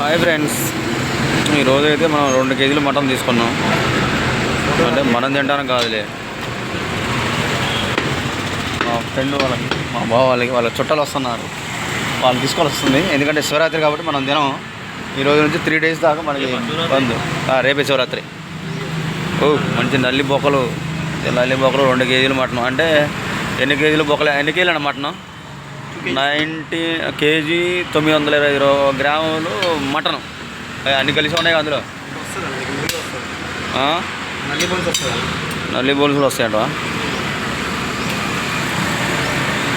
Hi friends ఈరోజు అయితే మనం రెండు కేజీలు మటన్ తీసుకున్నాం. అంటే మనం తింటానికి కాదులే. మా ఫ్రెండ్ వాళ్ళకి మా బావ వాళ్ళకి వాళ్ళ చుట్టాలు వస్తున్నారు. వాళ్ళు తీసుకోవాలి వస్తుంది ఎందుకంటే శివరాత్రి కాబట్టి మనం తినం ఈ రోజు నుంచి త్రీ డేస్ దాకా మనకి బంద్. రేపే శివరాత్రి. ఓ మంచి నల్లి బొక్కలు. నల్లి బొక్కలు రెండు కేజీలు మటన్. అంటే ఎన్ని కేజీలు బొక్కలు? ఎన్ని కేజీలు అన్న మటన్? నైంటీ కేజీ తొమ్మిది వందల ఇరవై గ్రాములు మటన్. అన్ని కలిసి ఉన్నాయి అందులో? నల్లి బోన్స్ వస్తుంది నల్లి బోల్స్ కూడా వస్తాయంట.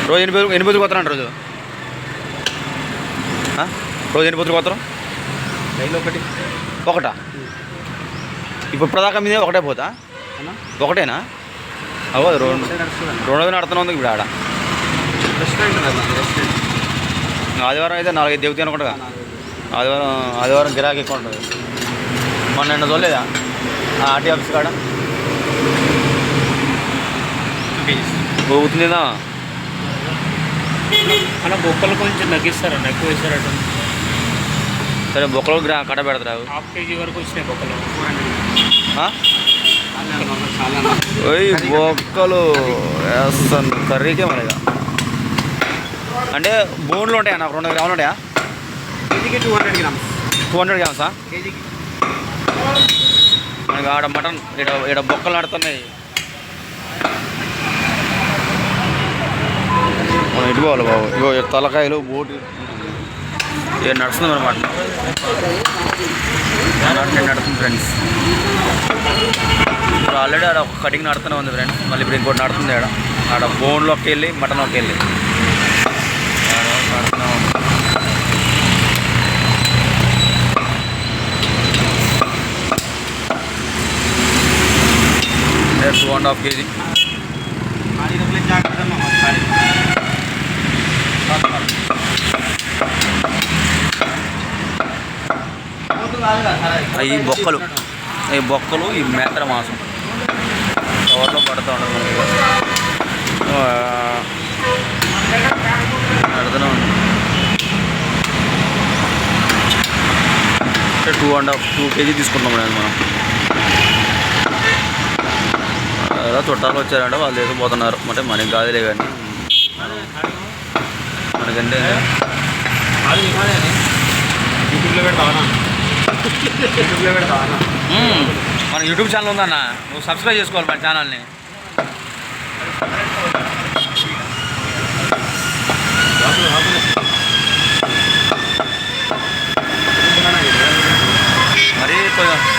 రోజు ఎన్ని ఎన్ని బతులు కొత్తారంట రోజు? రోజు ఎన్ని బతులు కొత్తరు ఒకటి. ఒకటా? ఇప్పుడు ఇప్పటిదాకా మీద ఒకటే పోతా? ఒకటేనా? అవ్వదు రెండు నడుస్తుంది రెండు రోజులు నడుతూనే ఉంది ఇప్పుడు ఆడ. రెస్టారెంట్ కదా రెస్టారెంట్. ఆదివారం అయితే నాలుగైదు దిగుతాయి అనుకుంటా ఆదివారం ఆదివారం గిరాకీ ఎక్కువ ఉంటుంది. మొన్న నిన్న చూడలేదా ఆర్టీ ఆఫీస్ కాడ. ఊగుతుందా అలా బొక్కలు కొంచెం తగ్గిస్తారన్న ఎక్కువ వేసారట సరే బొక్కలు కట్ట పెడతారు. హాఫ్ కేజీ వరకు వచ్చినాయి బొక్కలు. బొక్కలు. వేస్తాను కర్రీకే ఇక. అంటే బోన్లు ఉంటాయా నాకు రెండు గ్రాములు ఉంటాయా? కేజీకి two hundred grams. Two hundred గ్రామ్సా? కేజీకి. మనకి ఆడ మటన్ ఇక్కడ ఇక్కడ బొక్కలు నడుతున్నాయి మనం ఇటు పోవాలి బాబు? ఇగో తలకాయలు బోటి. ఇక నడుస్తుంది నడుతుంది నడుతుంది ఫ్రెండ్స్ ఇప్పుడు ఆల్రెడీ ఆడ ఒక కటింగ్ నడుతూనే ఉంది ఫ్రెండ్స్ మళ్ళీ ఇప్పుడు ఇంకోటి నడుతుంది ఆడ. ఆడ బోన్లోకి వెళ్ళి మటన్లోకి వెళ్ళి. టూ అండ్ హాఫ్ కేజీ ఖాళీ ఈ బొక్కలు ఈ బొక్కలు ఈ మేతర మాంసం. కవర్లో పడుతూ ఉండదు మనకి ఆ, పడుతూనే ఉంది అంటే two and half two kg తీసుకుంటాం నేను మనం. ఏదో చుట్టాలు వచ్చారంటే వాళ్ళు తీసుకుపోతున్నారు అంటే మనకి కాదులే కానీ. మనకంటే. మన యూట్యూబ్ ఛానల్ ఉందన్న. నువ్వు సబ్స్క్రైబ్ చేసుకోవాలి మన ఛానల్ని. మరీ కొంచెం